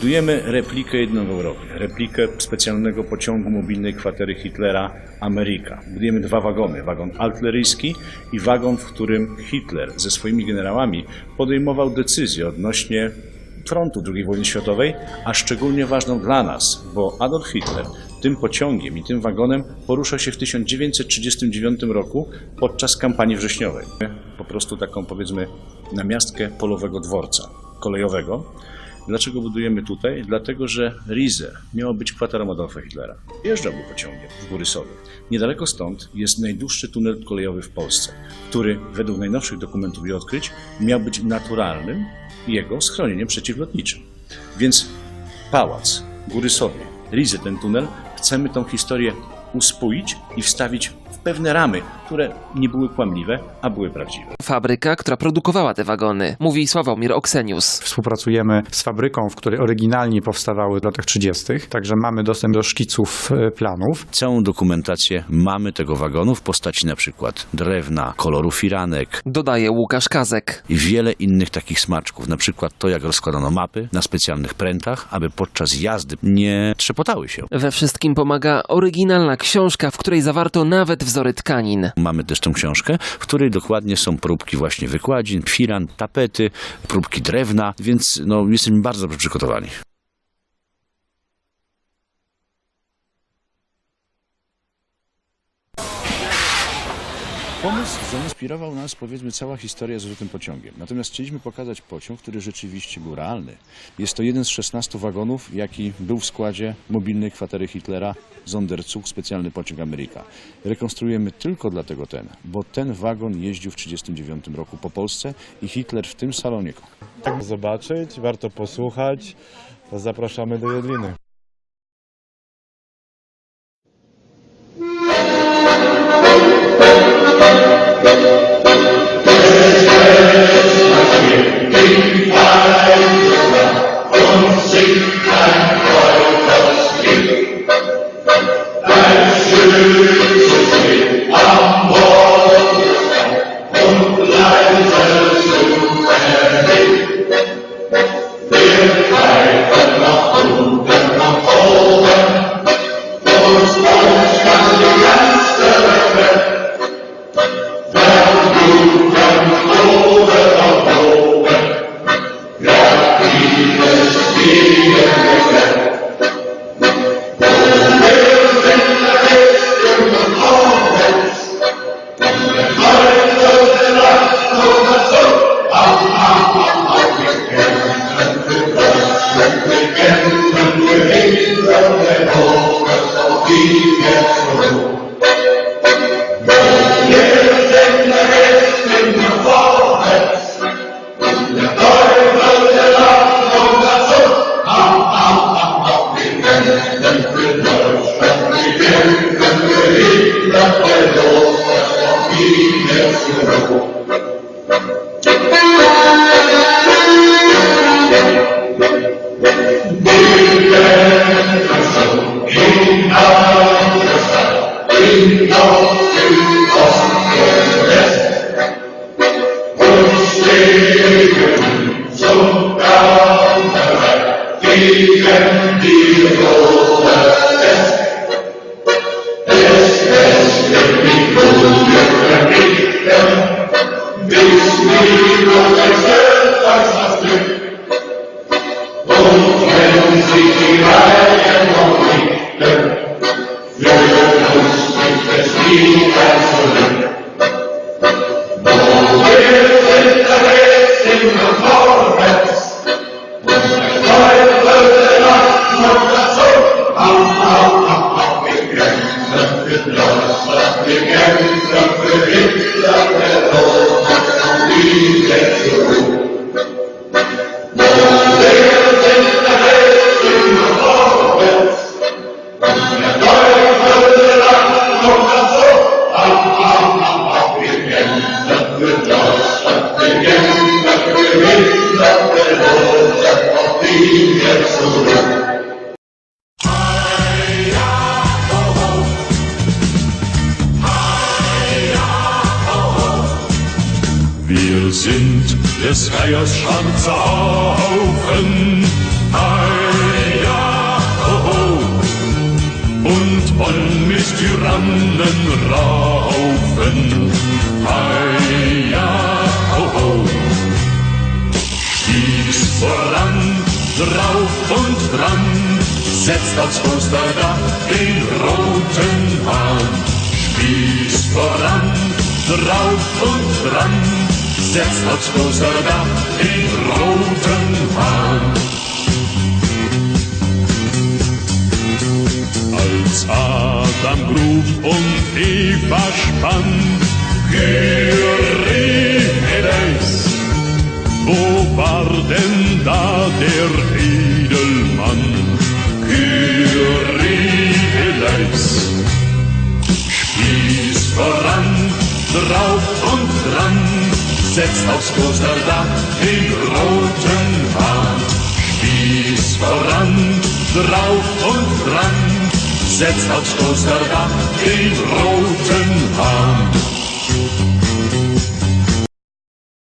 Budujemy replikę jedną w Europie, replikę specjalnego pociągu mobilnej kwatery Hitlera Ameryka. Budujemy dwa wagony, wagon artyleryjski i wagon, w którym Hitler ze swoimi generałami podejmował decyzje odnośnie frontu II wojny światowej, a szczególnie ważną dla nas, bo Adolf Hitler tym pociągiem i tym wagonem poruszał się w 1939 roku podczas kampanii wrześniowej. Po prostu taką powiedzmy namiastkę polowego dworca kolejowego. Dlaczego budujemy tutaj? Dlatego, że Rize miała być kwaterą Adolfa Hitlera. Jeżdżałby pociągiem w Góry Sowy. Niedaleko stąd jest najdłuższy tunel kolejowy w Polsce, który według najnowszych dokumentów i odkryć miał być naturalnym jego schronieniem przeciwlotniczym. Więc pałac, Góry Sowie, Rize, ten tunel, chcemy tą historię uspójć i wstawić w pewne ramy, które nie były kłamliwe, a były prawdziwe. Fabryka, która produkowała te wagony, mówi Sławomir Oksenius. Współpracujemy z fabryką, w której oryginalnie powstawały w latach 30., także mamy dostęp do szkiców e, planów. Całą dokumentację mamy tego wagonu w postaci na przykład drewna, koloru firanek Dodaje Łukasz Kazek. i wiele innych takich smaczków. Na przykład to, jak rozkładano mapy na specjalnych prętach, aby podczas jazdy nie trzepotały się. We wszystkim pomaga oryginalna książka, w której zawarto nawet wzory tkanin. Mamy też tę książkę, w której dokładnie są próbki właśnie wykładzin, firan, tapety, próbki drewna, więc no, jesteśmy bardzo dobrze przygotowani. Pomysł zainspirował nas, powiedzmy, cała historia z tym pociągiem. Natomiast chcieliśmy pokazać pociąg, który rzeczywiście był realny. Jest to jeden z 16 wagonów, jaki był w składzie mobilnej kwatery Hitlera Sonderzug, specjalny pociąg Ameryka. Rekonstruujemy tylko dlatego ten, bo ten wagon jeździł w 1939 roku po Polsce i Hitler w tym salonie zobaczyć, warto posłuchać. Zapraszamy do Jedliny. Deus, Deus, Deus, Christi, Christi, Sind des Geiers schwarzer Haufen. Hey, ja. Und wollen mit Tyrannen raufen. Hey, ja, ho, ho. Stieg's voran, drauf und dran, setzt aufs Osterdach den roten Hahn. Spieß voran, drauf und dran, setzt aufs Osterdach den roten Hahn. Als Adam grub und Eva spann, Kyrieleis, wo war denn da der setzt aufs Klosterdach den roten Hahn. Spieß voran, drauf und dran, setzt aufs Klosterdach den roten Hahn.